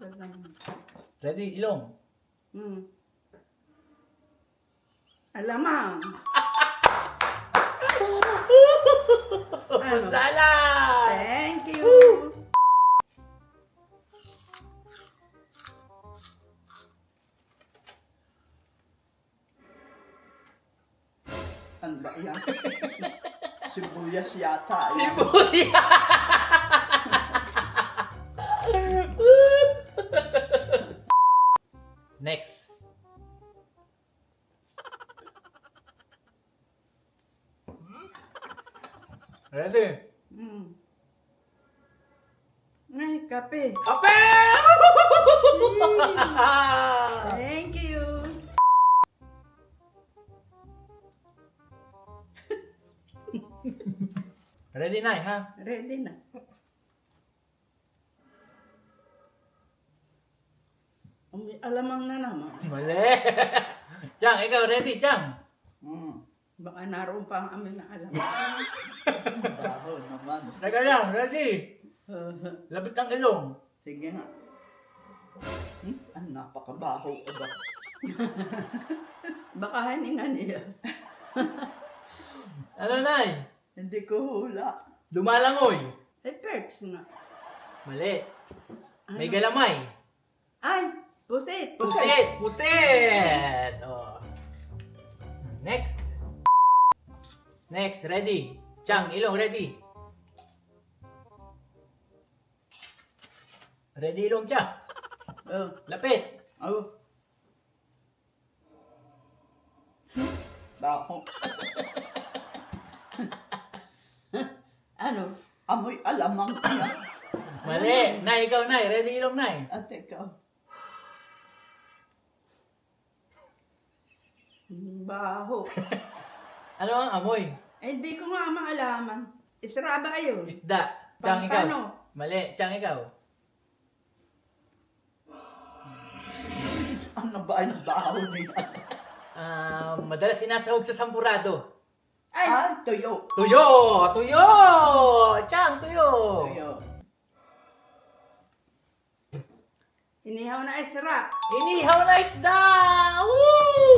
Ready? Ilong. Hmm. Alamang. ano? Lala! Thank you. Ano ba yan? Sibuyas yata. yan. Ready? Hmm. Ay, kape. Kape! Thank you. Ready na, ha? Ready na. Umi alamang na naman. Mali. Chang, ikaw ready, Chang? Hmm. Baka naroon pa ang amin na alam. Baho naman. Teka lang, ready? Lapit ang ilong. Sige nga. Hmm? Ang napakabaho ko ba? Baka haningan niya. Ano, Nay? Hindi ko hula. Lumalangoy. Ay, perch nga. Mali. May Ano? galamay. Ay, pusit. Pusit! Pusit! Oh. Next. Next, ready. Chang, ilong, ready. Ready, ilong, Chang. Oh, Lapit. oh. Baho. ano? Amoy alamang ka. Mali. Nay, ikaw, Nay. Ready, ilong, Nay. At ikaw. Baho. Ano ang amoy? Eh, di ko nga maalaman. Isra ba kayo? Isda. Chang, ikaw. Pampano? Mali. Chang, ikaw. Ano ba ang baho niya? Ah, madalas sinasahog sa sampurado. Ay! Ah, tuyo. Tuyo! Tuyo! Chang, tuyo! Tuyo. Inihaw na isra. Inihaw na isda! Woo!